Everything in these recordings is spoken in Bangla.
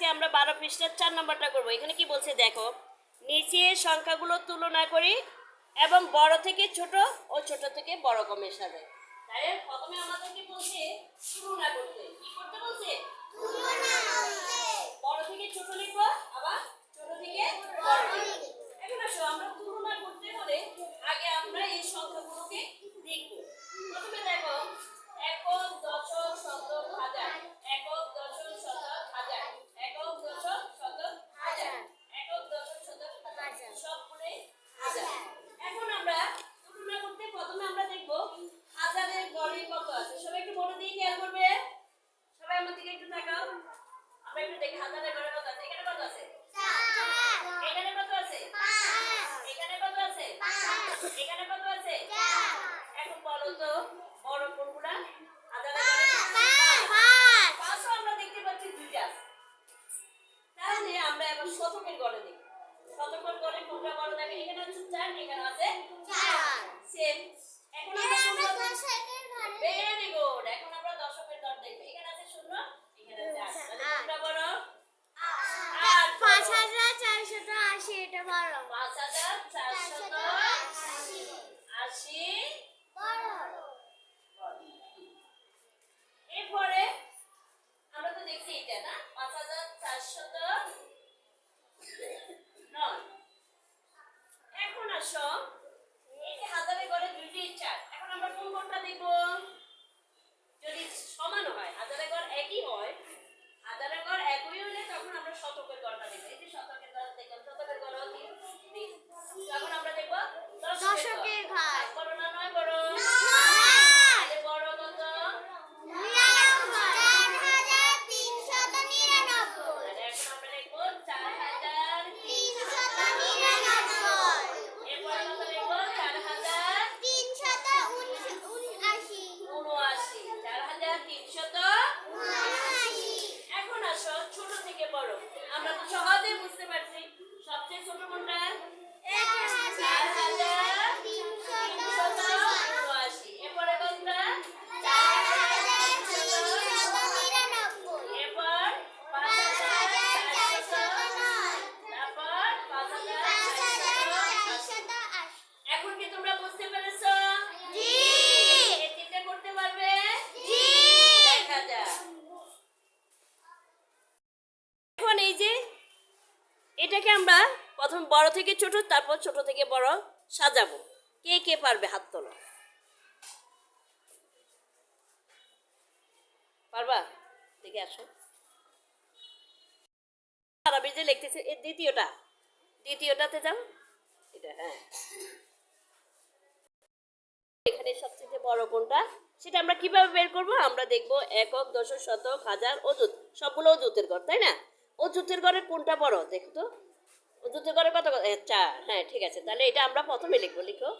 আজকে আমরা বারো পৃষ্ঠার চার নম্বরটা করব। এখানে কি বলছে দেখো নিচের সংখ্যাগুলো তুলনা করি এবং বড় থেকে ছোট ও ছোট থেকে বড় কমে সাবে তাই প্রথমে আমাদেরকে বলছে তুলনা করতে। কি করতে বলছে? বড় থেকে ছোট লিখব আবার ছোট থেকে বড় লিখব এখন আসো আমরা তুলনা করতে হলে আগে আমরা এই সংখ্যাগুলোকে দেখব প্রথমে দেখো একক দশক শতক হাজার একক দশক শতক হাজার একক দশক শতক হাজার একক দশক শতক হাজার সবগুলোই হাজার এখন আমরা তুলনা করতে প্রথমে আমরা দেখব হাজারের গড়ে কত আছে সবাই একটু মনে দিয়ে খেয়াল করবে সবাই আমার দিকে একটু তাকাও কত আছে? এখানে কত আছে? এখানে কত আছে? এখানে কত আছে? এখানে কত আছে? এখন বলো তো বড় কোনগুলা? হাজারের গড়ে আমরা দেখতে পাচ্ছি দুইটা। তাহলে আমরা এখন শতকের গড়ে দেখি। শতকের গড়ে কোনটা বড় দেখে এখানে আছে চার এখানে আছে সেম এখন আমরা কোনটা ভেরি গুড এখন আমরা দশকের গড় দেখব এখানে আছে শূন্য এখানে আছে আট তাহলে কোনটা বড় আট পাঁচ বড়। হাজার চারশত আশি এটা বড় পাঁচ হাজার চারশত আশি এরপরে আমরা তো দেখছি এটা না পাঁচ হাজার চারশত নয় এখন আসো। এই হাজারে গড়ে দুইটি চার এখন আমরা কোন কোনটা দেখব যদি সমান হয় হাজারে গড় একই হয় হাজারের গড় একই হলে তখন আমরা শতকের গড়টা দেখব এই যে শতকের গড় দেখলাম শতকের গড় কি তিন। তখন আমরা দেখব দশকের ঘর। বড় না নয় বড় নয়। তাহলে বড় কত তাহলে এখন আমরা লিখব চার হাজার এরপরে কত লিখব চার হাজার উনআশি চার হাজার তিনশত এখন আসো ছোট থেকে বড় আমরা সহজে বুঝতে পারছি সবচেয়ে ছোট কোনটা চার হাজার তিনশত উনআশি এরপরে কোনটা এরপর পাঁচ হাজার চারশত তারপর পাঁচ হাজার চারশত আশি। এখন কি তোমরা বুঝতে পেরেছ এই তিনটে করতে পারবে দেখা যাক এখন এই যে এটাকে আমরা প্রথম বড় থেকে ছোট, তারপর ছোট থেকে বড় সাজাবো। কে কে পারবে হাত তোলো? পারবা? দেখে আসো। আরবি যে লিখতেছে এর দ্বিতীয়টা। দ্বিতীয়টাতে যাও। এটা হ্যাঁ। এখানে সবচেয়ে বড় কোনটা? সেটা আমরা কীভাবে বের করব? আমরা দেখব একক, দশক, শতক, হাজার, অযুত। সবগুলো অযুতের ঘর, তাই না? অযুতের ঘরে কোনটা বড়? দেখো তো। অযুতের ঘরে কত চার। হ্যাঁ ঠিক আছে। তাহলে এটা আমরা প্রথমে লিখব লিখো।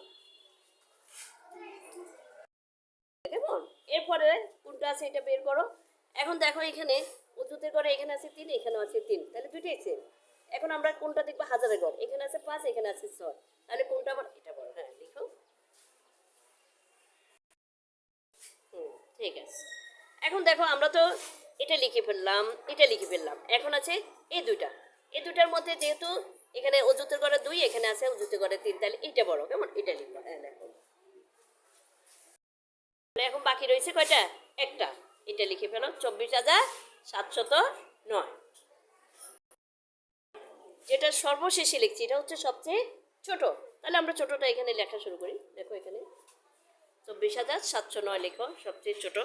কেমন? এরপরে কোনটা আছে এটা বের করো। এখন দেখো এখানে অযুতের ঘরে এখানে আছে তিন এখানে আছে তিন। তাহলে দুইটাই সেম এখন আমরা কোনটা দেখব? হাজারের ঘর এখানে আছে পাঁচ এখানে আছে ছয়। তাহলে কোনটা বড়? এটা বড়। হ্যাঁ লিখো। হুম, ঠিক আছে। এখন দেখো আমরা তো এটা লিখে ফেললাম, এটা লিখে ফেললাম। এখন আছে এই দুইটা। এই দুইটার মধ্যে যেহেতু এখানে অজুতের ঘরে দুই, এখানে আছে অজুতের গড়ে তিন, তাহলে এটা বড়, কেমন? এটা লিখব হ্যাঁ দেখো। এখন বাকি রয়েছে কয়টা? একটা। এটা লিখে ফেলো, চব্বিশ হাজার সাতশত নয়। যেটা সর্বশেষে লিখছি, এটা হচ্ছে সবচেয়ে ছোট। তাহলে আমরা ছোটটা এখানে লেখা শুরু করি। দেখো এখানে। চব্বিশ হাজার সাতশো নয় লেখো, সবচেয়ে ছোট।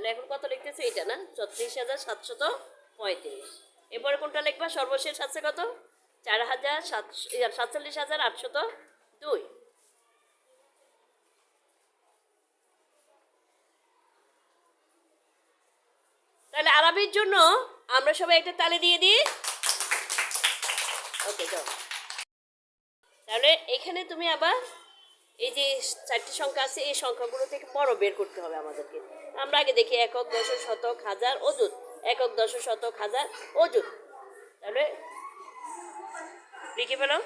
তাহলে এখন কত লিখতেছে এটা না? ছত্রিশ হাজার সাতশত পঁয়ত্রিশ। এরপরে কোনটা লিখবা? সর্বশেষ আছে কত? চার হাজার সাতশো সাতচল্লিশ হাজার আটশত দুই। তাহলে আরবির জন্য আমরা সবাই একটা তালে দিয়ে দিই। ওকে তাহলে এখানে তুমি আবার এই যে চারটি সংখ্যা আছে, এই সংখ্যাগুলো থেকে বড় বের করতে হবে আমাদেরকে। আমরা আগে দেখি একক দশ শতক, হাজার, অযুত। একক দশ শতক, হাজার, অযুত। তাহলে লিখে ফেলো।